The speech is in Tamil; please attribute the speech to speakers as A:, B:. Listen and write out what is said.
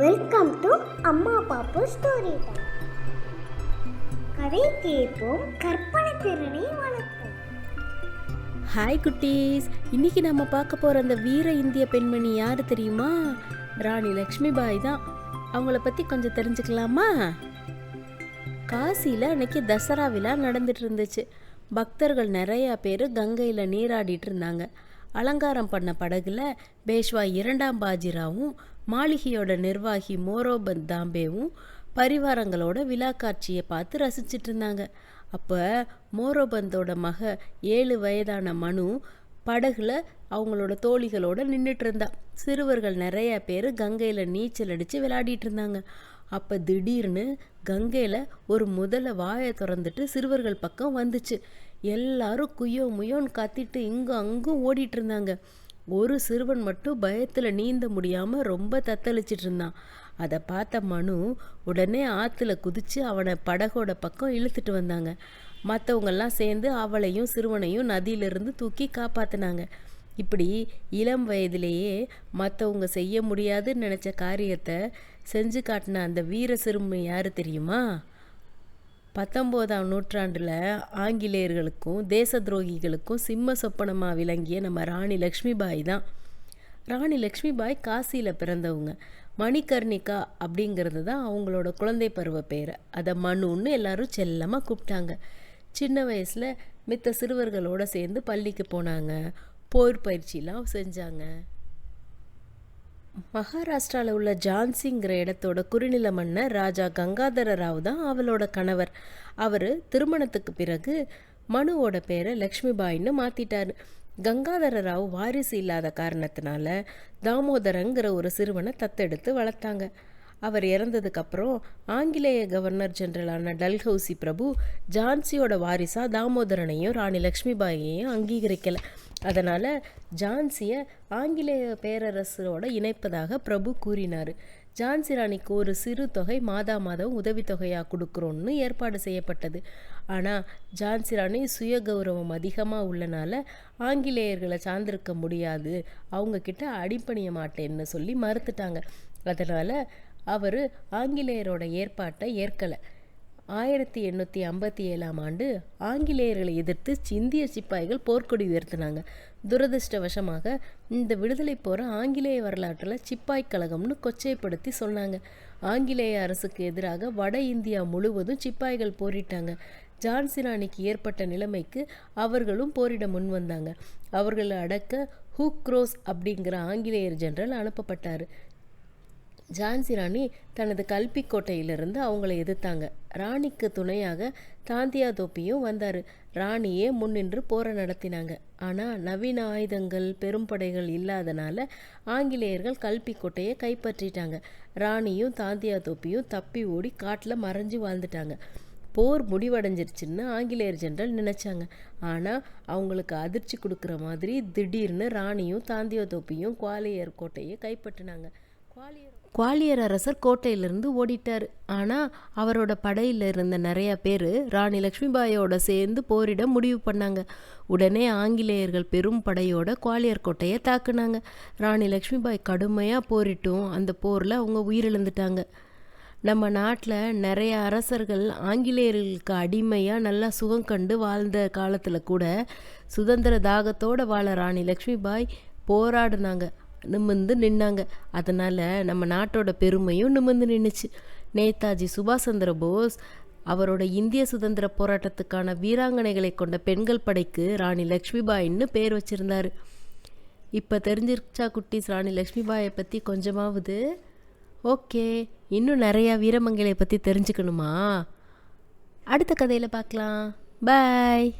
A: வெல்கம் டு அம்மா பாப்பு ஸ்டோரி டைம் கதை கேட்போம் கற்பனை திறனை வளர்ப்போம்.
B: ஹாய் குட்டீஸ். இன்னைக்கு நம்ம பார்க்க போகிற அந்த வீர இந்திய பெண்மணி யார் தெரியுமா? ராணி லக்ஷ்மி பாய் தான். அவங்கள பற்றி கொஞ்சம் தெரிஞ்சுக்கலாமா? காசியில் அன்னைக்கு தசரா விழா நடந்துட்டு இருந்துச்சு. பக்தர்கள் நிறையா பேர் கங்கையில் நீராடிட்டு இருந்தாங்க. அலங்காரம் பண்ண படகுல பேஷ்வா இரண்டாம் பாஜிராவும் மாளிகையோட நிர்வாகி மோரோபந்த் தாம்பேவும் பரிவாரங்களோட விழா காட்சியை பார்த்து ரசிச்சிட்டு இருந்தாங்க. அப்போ மோரோபந்தோட மக ஏழு வயதான மனு படகுல அவங்களோட தோழிகளோட நின்றுட்டு இருந்தா. சிறுவர்கள் நிறைய பேர் கங்கையில் நீச்சல் அடித்து விளையாடிட்டு இருந்தாங்க. அப்போ திடீர்னு கங்கையில் ஒரு முதல வாயை திறந்துட்டு சிறுவர்கள் பக்கம் வந்துச்சு. எல்லாரும் குய்யோ முயோன்னு கத்திட்டு இங்கும் அங்கும் ஓடிட்டு இருந்தாங்க. ஒரு சிறுவன் மட்டும் பயத்தில் நீந்த முடியாமல் ரொம்ப தத்தளிச்சிட்டு இருந்தான். அதை பார்த்த மனு உடனே ஆற்றுல குதித்து அவனை படகோட பக்கம் இழுத்துட்டு வந்தாங்க. மற்றவங்கெல்லாம் சேர்ந்து அவளையும் சிறுவனையும் நதியிலிருந்து தூக்கி காப்பாற்றினாங்க இப்படி இளம் வயதிலேயே மற்றவங்க செய்ய முடியாதுன்னு நினச்ச காரியத்தை செஞ்சு காட்டின அந்த வீர சிறுமி யார் தெரியுமா? பத்தொம்போதாம் நூற்றாண்டில் ஆங்கிலேயர்களுக்கும் தேச துரோகிகளுக்கும் சிம்ம சொப்பனமாக விளங்கிய நம்ம ராணி லக்ஷ்மிபாய் தான். ராணி லக்ஷ்மிபாய் காசியில் பிறந்தவங்க. மணிகர்ணிகா அப்படிங்கிறது தான் அவங்களோட குழந்தை பருவ பேர். அதை மனுன்னு எல்லாரும் செல்லமாக கூப்பிட்டாங்க. சின்ன வயசில் மித்த சிறுவர்களோடு சேர்ந்து பள்ளிக்கு போனாங்க. போர் பயிற்சிலாம் செஞ்சாங்க. மகாராஷ்டிராவில் உள்ள ஜான்சிங்கிற இடத்தோட குறுநில மன்னர் ராஜா கங்காதர ராவ் தான் அவளோட கணவர். அவர் திருமணத்துக்கு பிறகு மனுவோட பேரை லக்ஷ்மிபாயின்னு மாற்றிட்டார் கங்காதர ராவ் வாரிசு இல்லாத காரணத்தினால தாமோதரங்கிற ஒரு சிறுவனை தத்தெடுத்து வளர்த்தாங்க. அவர் இறந்ததுக்கப்புறம் ஆங்கிலேய கவர்னர் ஜெனரலான டல்ஹவுசி பிரபு ஜான்சியோட வாரிசா தாமோதரனையும் ராணி லக்ஷ்மிபாயையும் அங்கீகரிக்கலை. அதனால் ஜான்சியை ஆங்கிலேய பேரரசரோட இணைப்பதாக பிரபு கூறினார். ஜான்சி ராணிக்கு ஒரு சிறு தொகை மாதா மாதம் உதவித்தொகையாக கொடுக்குறோன்னு ஏற்பாடு செய்யப்பட்டது. ஆனால் ஜான்சி ராணி சுய கௌரவம் அதிகமாக உள்ளனால ஆங்கிலேயர்களை சார்ந்திருக்க முடியாது. அவங்கக்கிட்ட அடிப்பணிய மாட்டேன்னு சொல்லி மறுத்துட்டாங்க. அதனால் அவர் ஆங்கிலேயரோட ஏற்பாட்டை ஏற்கலை. ஆயிரத்தி எண்ணூற்றி ஐம்பத்தி ஏழாம் ஆண்டு ஆங்கிலேயர்களை எதிர்த்து இந்திய சிப்பாய்கள் போர்க்கொடி உயர்த்தினாங்க. துரதிருஷ்டவசமாக இந்த விடுதலை போகிற ஆங்கிலேய வரலாற்றில் சிப்பாய் கழகம்னு கொச்சைப்படுத்தி சொன்னாங்க. ஆங்கிலேய அரசுக்கு எதிராக வட இந்தியா முழுவதும் சிப்பாய்கள் போரிட்டாங்க. ஜான்சிராணிக்கு ஏற்பட்ட நிலைமைக்கு அவர்களும் போரிட முன் வந்தாங்க. அவர்களை அடக்க ஹூக்ரோஸ் அப்படிங்கிற ஆங்கிலேயர் ஜெனரல் அனுப்பப்பட்டார். ஜான்சி ராணி தனது கல்பி கோட்டையிலிருந்து அவங்கள எதிர்த்தாங்க. ராணிக்கு துணையாக தாந்தியா தோப்பியும் வந்தார். ராணியே முன்னின்று போரை நடத்தினாங்க. ஆனால் நவீன ஆயுதங்கள் பெரும்படைகள் இல்லாதனால ஆங்கிலேயர்கள் கல்பி கோட்டையை கைப்பற்றிட்டாங்க. ராணியும் தாந்தியா தோப்பியும் தப்பி ஓடி காட்டில் மறைஞ்சு வாழ்ந்துட்டாங்க. போர் முடிவடைஞ்சிருச்சுன்னு ஆங்கிலேயர் ஜென்ரல் நினச்சாங்க. ஆனால் அவங்களுக்கு அதிர்ச்சி கொடுக்குற மாதிரி திடீர்னு ராணியும் தாந்தியா தோப்பியும் குவாலியர் கோட்டையை கைப்பற்றினாங்க. குவாலியர் அரசர் கோட்டையிலிருந்து ஓடிட்டார். ஆனால் அவரோட படையில் இருந்த நிறைய பேர் ராணி லக்ஷ்மிபாயோட சேர்ந்து போரிட முடிவு பண்ணாங்க. உடனே ஆங்கிலேயர்கள் பெரும் படையோட குவாலியர் கோட்டையை தாக்குனாங்க. ராணி லக்ஷ்மிபாய் கடுமையாக போரிட்டும் அந்த போரில் அவங்க உயிரிழந்துட்டாங்க. நம்ம நாட்டில் நிறைய அரசர்கள் ஆங்கிலேயர்களுக்கு அடிமையாக நல்லா சுகம் கண்டு வாழ்ந்த காலத்தில் கூட சுதந்திர தாகத்தோடு வாழ ராணி லக்ஷ்மிபாய் போராடினாங்க. நிமிர்ந்து நின்னாங்க. அதனால் நம்ம நாட்டோட பெருமையும் நிமிர்ந்து நின்றுச்சு நேதாஜி சுபாஷ் சந்திர போஸ் அவரோட இந்திய சுதந்திர போராட்டத்துக்கான வீராங்கனைகளை கொண்ட பெண்கள் படைக்கு ராணி லக்ஷ்மிபாயின்னு பேர் வச்சுருந்தார். இப்போ தெரிஞ்சிருச்சா குட்டீஸ் ராணி லக்ஷ்மிபாயை பற்றி கொஞ்சமாவது? ஓகே இன்னும் நிறையா வீரமங்களை பற்றி தெரிஞ்சுக்கணுமா? அடுத்த கதையில் பார்க்கலாம். பாய்.